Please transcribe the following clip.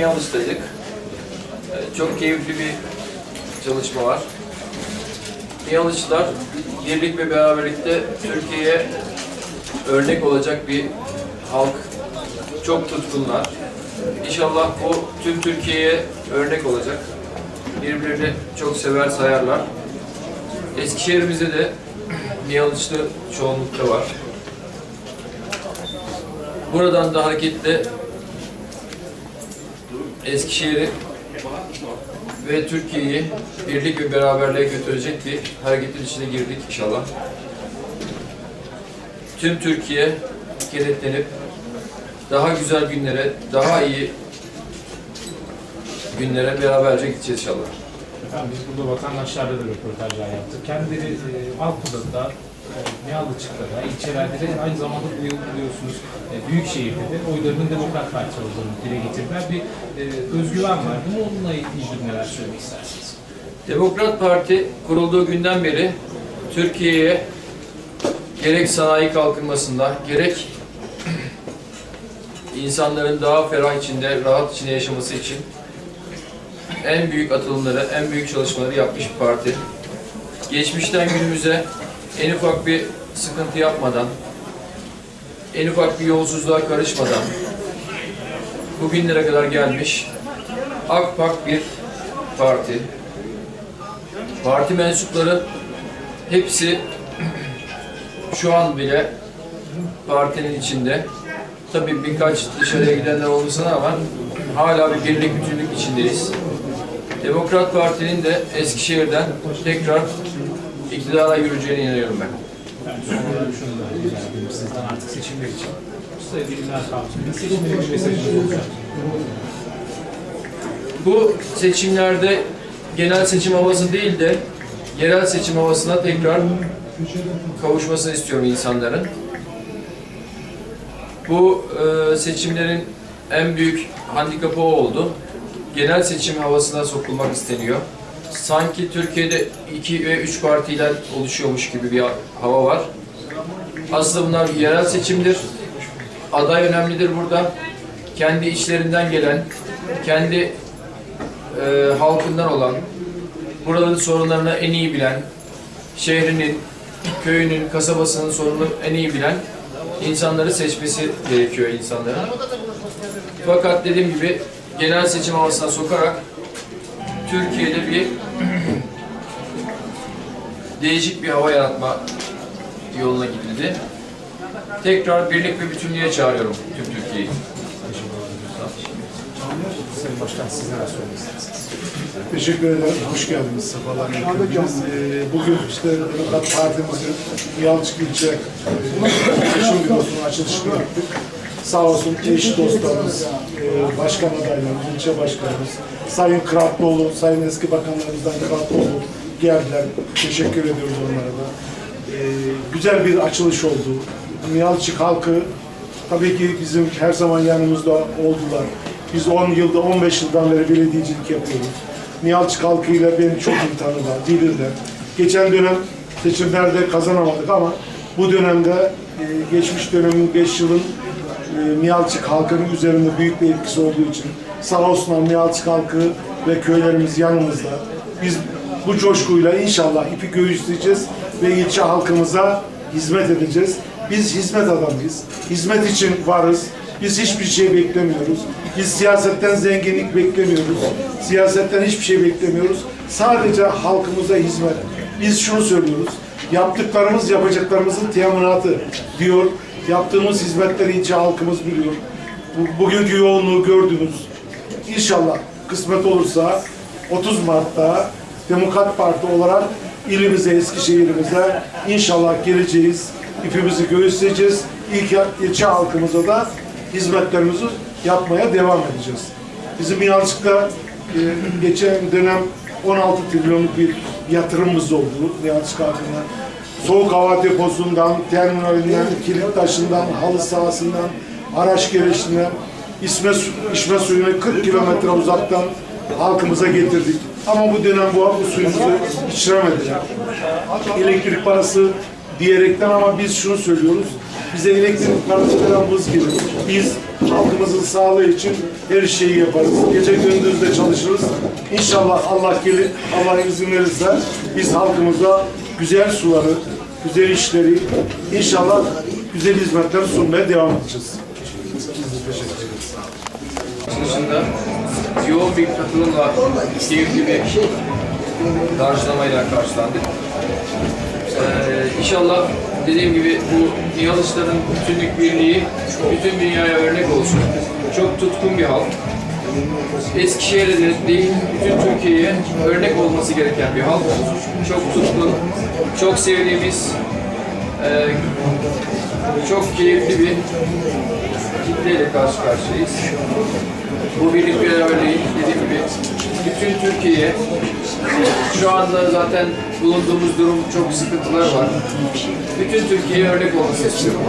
Yalnız'daydık. Ee, Çok keyifli bir çalışma var. Miyalıçlar birlik ve beraberlikte Türkiye'ye örnek olacak bir halk. Çok tutkunlar. İnşallah bu tüm Türkiye'ye örnek olacak. Birbirini çok sever sayarlar. Eskişehir'imizde de Miyalıçlı çoğunlukta var. Buradan da hareketle Eskişehir'i ve Türkiye'yi birlik ve beraberliğe götürecek bir hareketin içine girdik inşallah. Tüm Türkiye kenetlenip daha güzel günlere, daha iyi günlere beraberce gideceğiz inşallah. Efendim biz burada vatandaşlarla da röportajlar yaptık. Kendileri e, Alpı'da e, Miyalıçık'ta da, ilçelerde de aynı zamanda bu yıl e, Büyükşehir'de de oylarının Demokrat Parti olduğunu dile getirdiler. Bir e, özgüven var. Bunu onunla ilgili neler söylemek istersiniz? Demokrat Parti kurulduğu günden beri Türkiye'ye gerek sanayi kalkınmasında gerek insanların daha ferah içinde, rahat içinde yaşaması için en büyük atılımları, en büyük çalışmaları yapmış bir parti. Geçmişten günümüze en ufak bir sıkıntı yapmadan, en ufak bir yolsuzluğa karışmadan bugünlere kadar gelmiş akpak bir parti. Parti mensupları hepsi şu an bile partinin içinde. Tabii birkaç dışarıya gidenler olmasına ama hala bir birlik bütünlük içindeyiz. Demokrat Parti'nin de Eskişehir'den tekrar iktidara yürüyeceğine inanıyorum ben. Bu seçimlerde genel seçim havası değil de yerel seçim havasına tekrar kavuşmasını istiyorum insanların. Bu e, seçimlerin en büyük handikapı o oldu. Genel seçim havasına sokulmak isteniyor. Sanki Türkiye'de iki ve üç partiler oluşuyormuş gibi bir hava var. Aslında bunlar yerel seçimdir. Aday önemlidir burada. Kendi içlerinden gelen, kendi e, halkından olan, buraların sorunlarını en iyi bilen, şehrinin, köyünün, kasabasının sorununu en iyi bilen insanları seçmesi gerekiyor insanların. Fakat dediğim gibi genel seçim havasına sokarak Türkiye'de bir değişik bir hava yaratma yoluna gidildi. Tekrar birlik ve bütünlüğe çağırıyorum tüm Türkiye'yi. Sayın Başkan siz neler? Teşekkür ederim. Hoş geldiniz. Sefalar getirdiniz. Ee, bugün işte Demokrat Partimizin Yalçık ilçe e, seçim bürosunun açılışını yaptık. Sağ olsun eş dostlarımız, e, başkan adaylarımız, ilçe başkanımız, Sayın Kıratlıoğlu, Sayın eski bakanlarımızdan Kıratlıoğlu geldiler. Teşekkür ediyoruz onlara da. Ee, güzel bir açılış oldu. Miyalçık halkı tabii ki bizim her zaman yanımızda oldular. Biz 10 yılda, 15 yıldan beri belediyecilik yapıyoruz. Niyalçık halkıyla beni çok iyi tanırlar, bilirler. Geçen dönem seçimlerde kazanamadık ama bu dönemde e, geçmiş dönemin 5 yılın e, halkının üzerinde büyük bir etkisi olduğu için sağ olsunlar Miyalçık halkı ve köylerimiz yanımızda. Biz bu coşkuyla inşallah ipi göğüsleyeceğiz ve ilçe halkımıza hizmet edeceğiz. Biz hizmet adamıyız. Hizmet için varız. Biz hiçbir şey beklemiyoruz. Biz siyasetten zenginlik beklemiyoruz. Siyasetten hiçbir şey beklemiyoruz. Sadece halkımıza hizmet. Biz şunu söylüyoruz. Yaptıklarımız yapacaklarımızın teminatı diyor. Yaptığımız hizmetleri ilçe halkımız biliyor. Bu- Bugünkü yoğunluğu gördünüz. İnşallah kısmet olursa 30 Mart'ta Demokrat Parti olarak ilimize, Eskişehir'imize inşallah geleceğiz. İpimizi göğüsleyeceğiz. İlk ilçe halkımıza da hizmetlerimizi yapmaya devam edeceğiz. Bizim Yalçık'ta e, geçen dönem 16 trilyonluk bir yatırımımız oldu Yalçık halkına. Soğuk hava deposundan, terminalinden, kilit taşından, halı sahasından, araç gereçinden, içme, içme suyunu 40 kilometre uzaktan halkımıza getirdik. Ama bu dönem bu, bu suyumuzu içiremediler. Elektrik parası diyerekten ama biz şunu söylüyoruz. Bize elektrik parası veren buz gibi. Biz halkımızın sağlığı için her şeyi yaparız. Gece gündüz de çalışırız. İnşallah Allah gelir, Allah izin verirse biz halkımıza güzel suları, güzel işleri, inşallah güzel hizmetler sunmaya devam edeceğiz. Biz de teşekkür ederiz. Açılışında yoğun bir katılımla keyifli bir karşılamayla karşılandık. Ee, inşallah dediğim gibi bu Nihalışların bütünlük birliği bütün dünyaya örnek olsun. Çok tutkun bir halk. Eskişehir'e de değil, bütün Türkiye'ye örnek olması gereken bir halk. Çok tutkun, çok sevdiğimiz, e, çok keyifli bir kitleyle karşı karşıyayız. Bu birlik beraberliği dediğim gibi bütün Türkiye'ye şu anda zaten bulunduğumuz durum çok sıkıntılar var. Bütün Türkiye'ye örnek olması istiyorum.